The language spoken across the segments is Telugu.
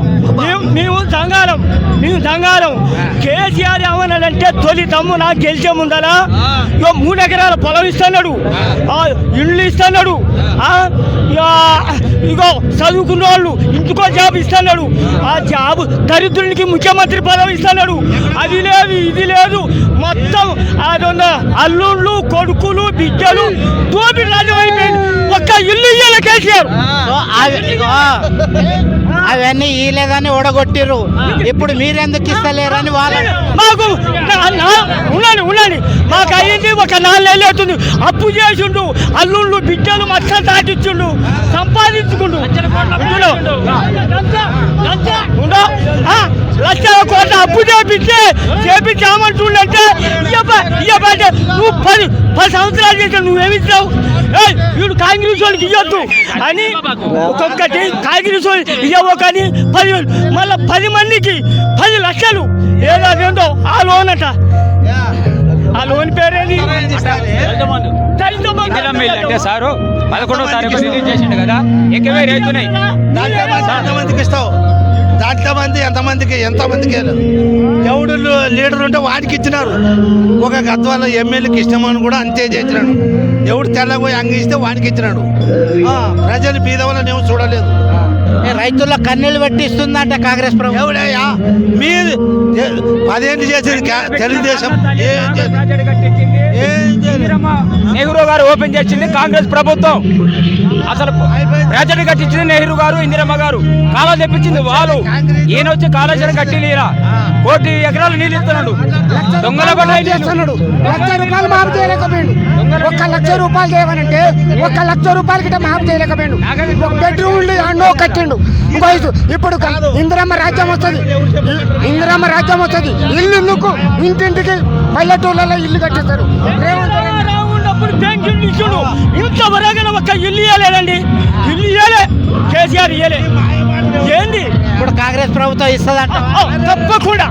మేము- మేము సంఘాలం. మేము సంఘాలం. కేసీఆర్ ఏమన్నాడంటే తొలి తమ్ము నాకు గెలిచే ముందలా ఇగో మూడు ఎకరాల పొలం ఇస్తున్నాడు. ఆ, ఇల్లు ఇస్తున్నాడు. ఇగో, చదువుకున్న వాళ్ళు ఇంటికో జాబ్ ఇస్తున్నాడు. ఆ జాబ్ దరిద్రునికి ముఖ్యమంత్రి పదవి ఇస్తున్నాడు. అది లేదు ఇది లేదు. మొత్తం అదొన్న అల్లుళ్ళు కొడుకులు బిడ్డలు దోపి రాజు అయిపోయింది ఒక్క ఇల్లు ఇయ్యాలి కేసీఆర్. అవన్నీ ఈలేదని ఓడగొట్టిర్రు ఇప్పుడు మీరెందుకు ఇస్తలేరని వాళ్ళు మాకు ఉండండి ఉండండి. మాకు అయ్యింది ఒక నాలుగేళ్ళు అవుతుంది. అప్పు చేసిండు అల్లుళ్ళు బిడ్డలు మొత్తం దాటించుండు సంపాదించుకుండు ఉండు. ఉండు. ఆ, లక్షల కోట్ల అప్పు చేపించి చేపించామంటుండంటే ఇవ్వబట్టే నువ్వు పది పది సంవత్సరాలు చేసా నువ్వేమిచ్చావు ఏయ్, వీడు కాంగ్రెస్ వాళ్ళకి ఇవ్వద్దు అని ఒక్కొక్కటి కాంగ్రెస్ వాళ్ళు ఇవ్వవు కానీ పది మళ్ళీ పది మందికి పది లక్షలు. ఏదో అదేందో ఆ లోన్ అట. ఆ లోన్ పేరేది? అంటే సారు పదకొండవ తారీఖు రిలీజ్ చేసిండు కదా ఎక్కువే రైతున్నాయి ఎంతమందికి ఎంతమందికి ఎవడు లీడర్ ఉంటే వాడికి ఇచ్చినారు. ఒక గద్వాల ఎమ్మెల్యేకి ఇష్టమని కూడా అంతే చేసినాడు. ఎవడు తెల్లబోయి అంగిస్తే వాడికి ఇచ్చినాడు. ఆ, ప్రజలు బీద వాళ్ళని ఏమో చూడలేదు. ఏ రైతుల కన్నీళ్ళు పెట్టిస్తుందంట కాంగ్రెస్ ప్రభుత్వం. ఎవడయ్యా? మీ పదేళ్ళు చేసింది తెలుగుదేశం. నెహ్రూ గారు ఓపెన్ చేసింది కాంగ్రెస్ ప్రభుత్వం. అసలు ట్రాజెడీ కట్టించింది నెహ్రూ గారు ఇందిరమ్మ గారు. కాలువ తెప్పించింది వాళ్ళు. ఈయన వచ్చి కాళేశ్వరం కట్టి నీరా కోటి ఎకరాలు నీళ్ళు ఇస్తున్నాడు. దొంగల చేస్తున్నాడు? లక్ష రూపాయలు మాఫ్ చేయలేకపోయిండు. ఒక్క లక్ష రూపాయలు చేయమనంటే ఒక్క లక్ష రూపాయలు గిట్ట మాఫ్ చేయలేకపోయిండు. ఒక బెడ్రూమ్ ఉండి అన్నో కట్టిండు. ఇప్పుడు ఇందిరమ్మ రాజ్యం వస్తుంది. ఇందిరమ్మ రాజ్యం వస్తుంది. ఇల్లు ఎందుకు? ఇంటింటికి పల్లెటూళ్ళలో ఇల్లు కట్టిస్తారు. రేవంత్ ఒక్క ఇల్లు ఇవ్వలేదండి ఇల్లు ఇవ్వలే కేసీఆర్ ఇవ్వలే ఏంది? ఇప్పుడు కాంగ్రెస్ ప్రభుత్వం ఇస్తుందంట. తప్పకుండా.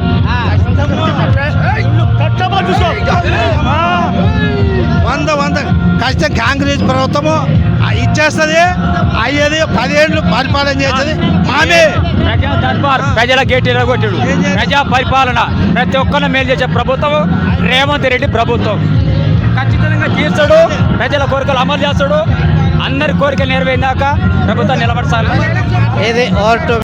వంద వంద. కష్టం కాంగ్రెస్ ప్రభుత్వము. ఇచ్చేస్తుంది అయ్యేది పదేళ్ళు పరిపాలన చేస్తుంది మామే. ప్రజా దర్బార్ ప్రజల గేట్ కొట్టాడు ప్రజా పరిపాలన ప్రతి ఒక్కరిని మేలు చేసే ప్రభుత్వం రేవంత్ రెడ్డి ప్రభుత్వం. ఖచ్చితంగా తీర్చాడు ప్రజల కోరికలు అమలు చేస్తాడు. అందరి కోరికలు నెరవేరినాక ప్రభుత్వం నిలబడసాలి. ఇది ఓవర్ టు